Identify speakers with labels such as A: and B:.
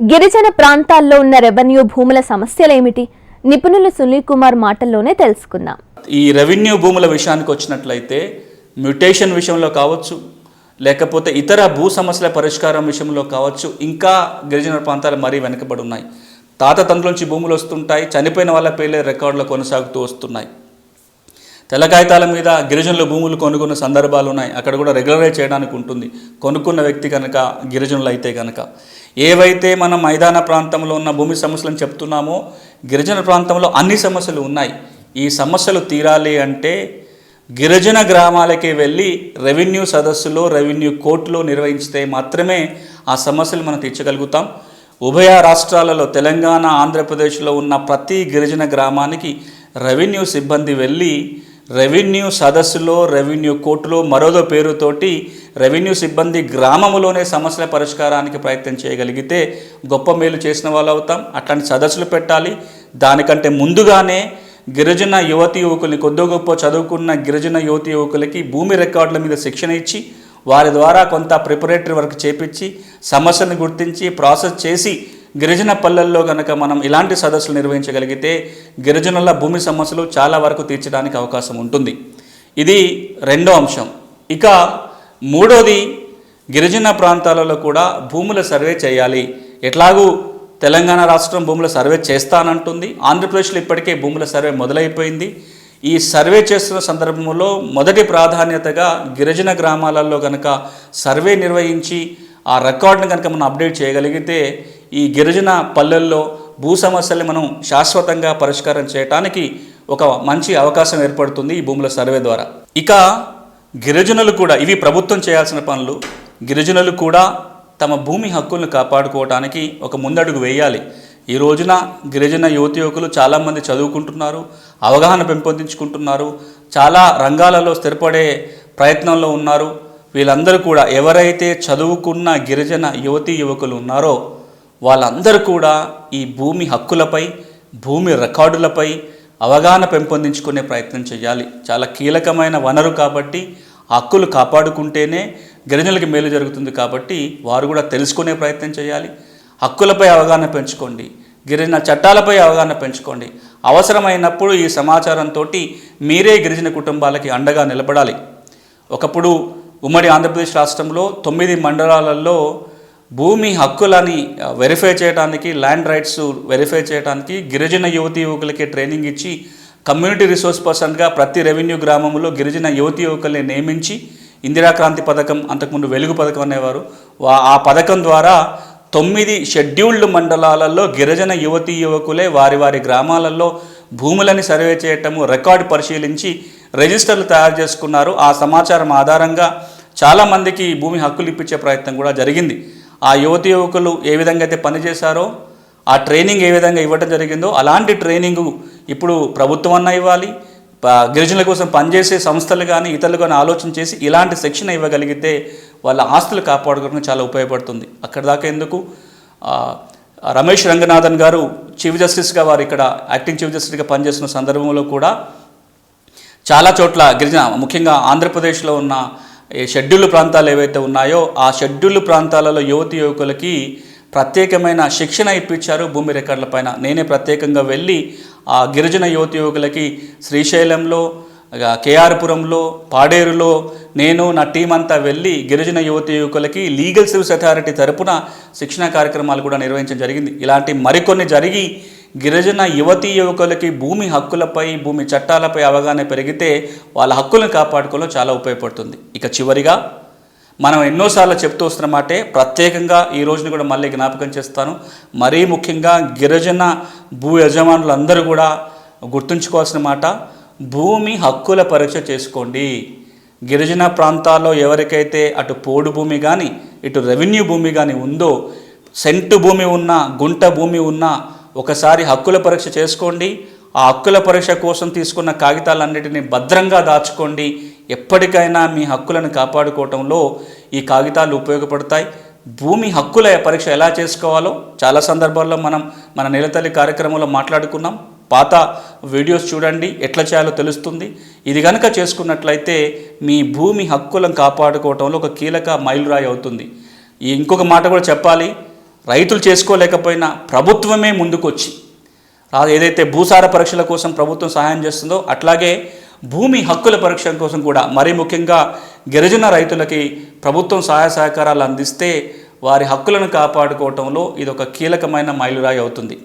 A: గిరిజన ప్రాంతాల్లో ఉన్న రెవెన్యూ భూముల సమస్యలేమిటి? నిపుణులు సునీల్ కుమార్ మాటల్లోనే తెలుసుకుందాం.
B: ఈ రెవెన్యూ భూముల విషయానికి వచ్చినట్లయితే మ్యూటేషన్ విషయంలో కావచ్చు లేకపోతే ఇతర భూ సమస్యల పరిష్కారం విషయంలో కావచ్చు ఇంకా గిరిజన ప్రాంతాలు మరీ వెనుకబడి ఉన్నాయి. తాత తండ్రుల నుంచి భూములు వస్తుంటాయి చనిపోయిన వాళ్ళ పేర్లే రికార్డులు కొనసాగుతూ వస్తున్నాయి. తెల్ల కాగితాల మీద గిరిజనులు భూములు కొనుక్కున్న సందర్భాలు ఉన్నాయి. అక్కడ కూడా రెగ్యులరైజ్ చేయడానికి ఉంటుంది. కొనుక్కున్న వ్యక్తి కనుక గిరిజనులు అయితే కనుక. ఏవైతే మనం మైదాన ప్రాంతంలో ఉన్న భూమి సమస్యలను చెప్తున్నామో గిరిజన ప్రాంతంలో అన్ని సమస్యలు ఉన్నాయి. ఈ సమస్యలు తీరాలి అంటే గిరిజన గ్రామాలకి వెళ్ళి రెవెన్యూ సదస్సులో రెవెన్యూ కోర్టులో నిర్వహించితే మాత్రమే ఆ సమస్యలు మనం తీర్చగలుగుతాం. ఉభయ రాష్ట్రాలలో తెలంగాణ ఆంధ్రప్రదేశ్లో ఉన్న ప్రతి గిరిజన గ్రామానికి రెవెన్యూ సిబ్బంది వెళ్ళి రెవెన్యూ సదస్సులో రెవెన్యూ కోర్టులో మరోదో పేరుతోటి రెవెన్యూ సిబ్బంది గ్రామములోనే సమస్యల పరిష్కారానికి ప్రయత్నం చేయగలిగితే గొప్ప మేలు చేసిన వాళ్ళు అవుతాం. అట్లాంటి సదస్సులు పెట్టాలి. దానికంటే ముందుగానే గిరిజన యువతి యువకుల్ని కొద్దో గొప్ప చదువుకున్న గిరిజన యువతి యువకులకి భూమి రికార్డుల మీద శిక్షణ ఇచ్చి వారి ద్వారా కొంత ప్రిపరేటరీ వర్క్ చేపించి సమస్యను గుర్తించి ప్రాసెస్ చేసి గిరిజన పల్లెల్లో కనుక మనం ఇలాంటి సదస్సులు నిర్వహించగలిగితే గిరిజనుల భూమి సమస్యలు చాలా వరకు తీర్చడానికి అవకాశం ఉంటుంది. ఇది రెండో అంశం. ఇక మూడోది గిరిజన ప్రాంతాలలో కూడా భూముల సర్వే చేయాలి. ఎట్లాగూ తెలంగాణ రాష్ట్రం భూముల సర్వే చేస్తానంటుంది. ఆంధ్రప్రదేశ్లో ఇప్పటికే భూముల సర్వే మొదలైపోయింది. ఈ సర్వే చేస్తున్న సందర్భంలో మొదటి ప్రాధాన్యతగా గిరిజన గ్రామాలలో కనుక సర్వే నిర్వహించి ఆ రికార్డును కనుక మనం అప్డేట్ చేయగలిగితే ఈ గిరిజన పల్లెల్లో భూ సమస్యల్ని మనం శాశ్వతంగా పరిష్కారం చేయటానికి ఒక మంచి అవకాశం ఏర్పడుతుంది ఈ భూముల సర్వే ద్వారా. ఇక గిరిజనులు కూడా ఇవి ప్రభుత్వం చేయాల్సిన పనులు గిరిజనులు కూడా తమ భూమి హక్కులను కాపాడుకోవడానికి ఒక ముందడుగు వేయాలి. ఈ రోజున గిరిజన యువతి యువకులు చాలామంది చదువుకుంటున్నారు అవగాహన పెంపొందించుకుంటున్నారు చాలా రంగాలలో స్థిరపడే ప్రయత్నంలో ఉన్నారు. వీళ్ళందరూ కూడా ఎవరైతే చదువుకున్న గిరిజన యువతి యువకులు ఉన్నారో వాళ్ళందరూ కూడా ఈ భూమి హక్కులపై భూమి రికార్డులపై అవగాహన పెంపొందించుకునే ప్రయత్నం చేయాలి. చాలా కీలకమైన వనరు కాబట్టి హక్కులు కాపాడుకుంటేనే గిరిజనులకి మేలు జరుగుతుంది కాబట్టి వారు కూడా తెలుసుకునే ప్రయత్నం చేయాలి. హక్కులపై అవగాహన పెంచుకోండి. గిరిజన చట్టాలపై అవగాహన పెంచుకోండి. అవసరమైనప్పుడు ఈ సమాచారంతో మీరే గిరిజన కుటుంబాలకి అండగా నిలబడాలి. ఒకప్పుడు ఉమ్మడి ఆంధ్రప్రదేశ్ రాష్ట్రంలో తొమ్మిది మండలాలలో భూమి హక్కులని వెరిఫై చేయడానికి ల్యాండ్ రైట్స్ వెరిఫై చేయడానికి గిరిజన యువతి యువకులకి ట్రైనింగ్ ఇచ్చి కమ్యూనిటీ రిసోర్స్ పర్సన్గా ప్రతి రెవెన్యూ గ్రామంలో గిరిజన యువతి యువకుల్ని నియమించి ఇందిరాక్రాంతి పథకం అంతకుముందు వెలుగు పథకం అనేవారు వా- ఆ పథకం ద్వారా తొమ్మిది షెడ్యూల్డ్ మండలాలలో గిరిజన యువతి యువకులే వారి వారి గ్రామాలలో భూములని సర్వే చేయటము రికార్డు పరిశీలించి రిజిస్టర్లు తయారు చేసుకున్నారు. ఆ సమాచారం ఆధారంగా చాలామందికి భూమి హక్కులు ఇప్పించే ప్రయత్నం కూడా జరిగింది. ఆ యువతి యువకులు ఏ విధంగా అయితే పనిచేశారో ఆ ట్రైనింగ్ ఏ విధంగా ఇవ్వడం జరిగిందో అలాంటి ట్రైనింగ్ ఇప్పుడు ప్రభుత్వం అన్న ఇవ్వాలి గిరిజనుల కోసం పనిచేసే సంస్థలు కానీ ఇతరులు కానీ ఆలోచన చేసి ఇలాంటి శిక్షణ ఇవ్వగలిగితే వాళ్ళ ఆస్తులు కాపాడుకోవడం చాలా ఉపయోగపడుతుంది. అక్కడి దాకా ఎందుకు? రమేష్ రంగనాథన్ గారు చీఫ్ జస్టిస్గా వారు ఇక్కడ యాక్టింగ్ చీఫ్ జస్టిస్గా పనిచేస్తున్న సందర్భంలో కూడా చాలా చోట్ల గిరిజన ముఖ్యంగా ఆంధ్రప్రదేశ్లో ఉన్న షెడ్యూల్ ప్రాంతాలు ఏవైతే ఉన్నాయో ఆ షెడ్యూల్ ప్రాంతాలలో యువతి యువకులకి ప్రత్యేకమైన శిక్షణ ఇప్పించారు భూమి రికార్డుల పైన. నేనే ప్రత్యేకంగా వెళ్ళి ఆ గిరిజన యువతి యువకులకి శ్రీశైలంలో కేఆర్పురంలో పాడేరులో నేను నా టీం అంతా వెళ్ళి గిరిజన యువతి యువకులకి లీగల్ సర్వీస్ అథారిటీ తరపున శిక్షణ కార్యక్రమాలు కూడా నిర్వహించడం జరిగింది. ఇలాంటి మరికొన్ని జరిగి గిరిజన యువతీ యువకులకి భూమి హక్కులపై భూమి చట్టాలపై అవగాహన పెరిగితే వాళ్ళ హక్కులను కాపాడుకోవడం చాలా ఉపయోగపడుతుంది. ఇక చివరిగా మనం ఎన్నోసార్లు చెప్తూ వస్తున్నమాటే ప్రత్యేకంగా ఈ రోజుని కూడా మళ్ళీ జ్ఞాపకం చేస్తాను. మరీ ముఖ్యంగా గిరిజన భూ యజమానులందరూ కూడా గుర్తుంచుకోవాల్సిన మాట భూమి హక్కుల పరీక్ష చేసుకోండి. గిరిజన ప్రాంతాల్లో ఎవరికైతే అటు పోడు భూమి కానీ ఇటు రెవెన్యూ భూమి కానీ ఉందో సెంటు భూమి ఉన్నా గుంట భూమి ఉన్నా ఒకసారి హక్కుల పరీక్ష చేసుకోండి. ఆ హక్కుల పరీక్ష కోసం తీసుకున్న కాగితాలన్నిటిని భద్రంగా దాచుకోండి. ఎప్పటికైనా మీ హక్కులను కాపాడుకోవటంలో ఈ కాగితాలు ఉపయోగపడతాయి. భూమి హక్కుల పరీక్ష ఎలా చేసుకోవాలో చాలా సందర్భాల్లో మనం మన నెలతల్లి కార్యక్రమంలో మాట్లాడుకున్నాం. పాత వీడియోస్ చూడండి ఎట్లా చేయాలో తెలుస్తుంది. ఇది కనుక చేసుకున్నట్లయితే మీ భూమి హక్కులను కాపాడుకోవటంలో ఒక కీలక మైలురాయి అవుతుంది. ఈ ఇంకొక మాట కూడా చెప్పాలి. రైతులు చేసుకోలేకపోయినా ప్రభుత్వమే ముందుకొచ్చి ఏదైతే భూసార పరీక్షల కోసం ప్రభుత్వం సహాయం చేస్తుందో అట్లాగే భూమి హక్కుల పరీక్ష కోసం కూడా మరీ ముఖ్యంగా గిరిజన రైతులకి ప్రభుత్వం సహాయ సహకారాలు అందిస్తే వారి హక్కులను కాపాడుకోవటంలో ఇది ఒక కీలకమైన మైలురాయి అవుతుంది.